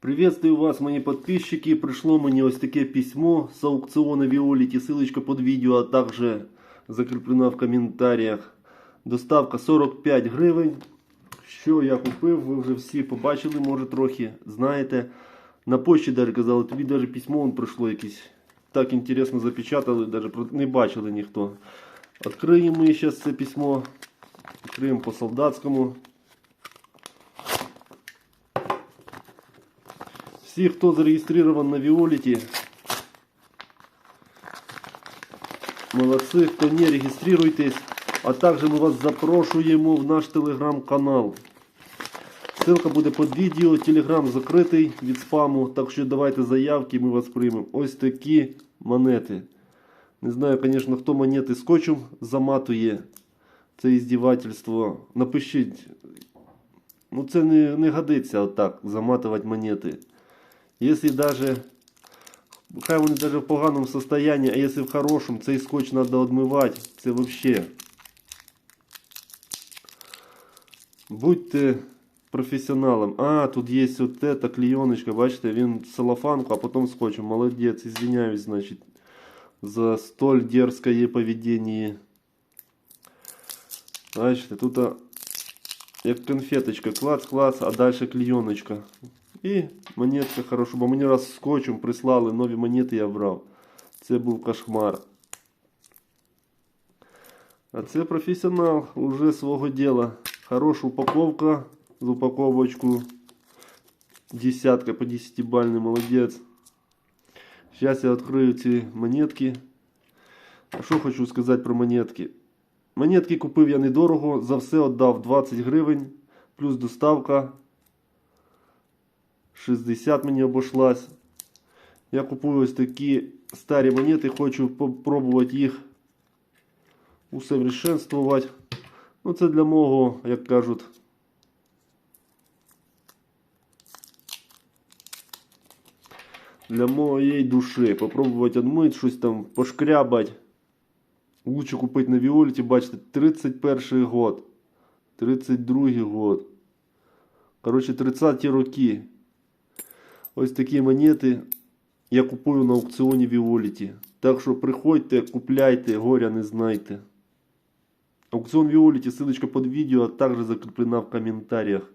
Приветствую вас, мои подписчики. Пришло мне ось таке письмо с аукциона Виолити. Ссылочка под видео, а также закреплена в коментарях. Доставка 45 гривень. Що я купив, ви вже всі побачили, може трохи знаєте. На почті даже казали, тобі даже письмо вон прийшло якесь. Так інтересно запечатали, даже не бачили ніхто. Відкриємо ми зараз це письмо. Відкриємо по солдатському. Всі, хто зареєстрований на Віоліті, молодці, хто не реєструйтесь, а також ми вас запрошуємо в наш телеграм-канал. Ссылка буде під відео, телеграм закритий від спаму, так що давайте заявки, ми вас приймемо. Ось такі монети. Не знаю, звісно, хто монети скотчем заматує. Це іздівательство. Напишіть. Ну це не, не годиться отак заматувати монети. Если даже, хай вони даже в поганому состоянии, а если в хорошем, цей скотч надо відмивати, це вообще. Будьте професіоналом. А, тут є от эта клейоночка, бачите, він целлофанку, а потом скотчем. Молодець, извиняюсь, значит, за столь дерзкое поведение. Бачите, тут а, як конфеточка, клац-клац, а дальше клейоночка. І монетка хороша, бо мені раз скотчем прислали нові монети я брав. Це був кошмар. А це професіонал уже свого діла. Хороша упаковка з упаковочку. Десятка по 10 бальний, молодець. Зараз я відкрию ці монетки. А що хочу сказати про монетки? Монетки купив я недорого, за все віддав 20 гривень, плюс доставка. 60 мені обошлась. Я купую ось такі старі монети, хочу попробувати їх усовершенствувати. Ну, це для мого, як кажуть, для моєї душі. Попробувати відмити, щось там пошкрябати. Лучше купити на Віоліті, бачите, 31 год. 32 год. Коротше, 30-ті роки. Ось такі монети я купую на аукціоні Віоліті. Так що приходьте, купляйте, горя не знайте. Аукціон Віоліті, ссылочка под відео, а також закреплена в коментарях.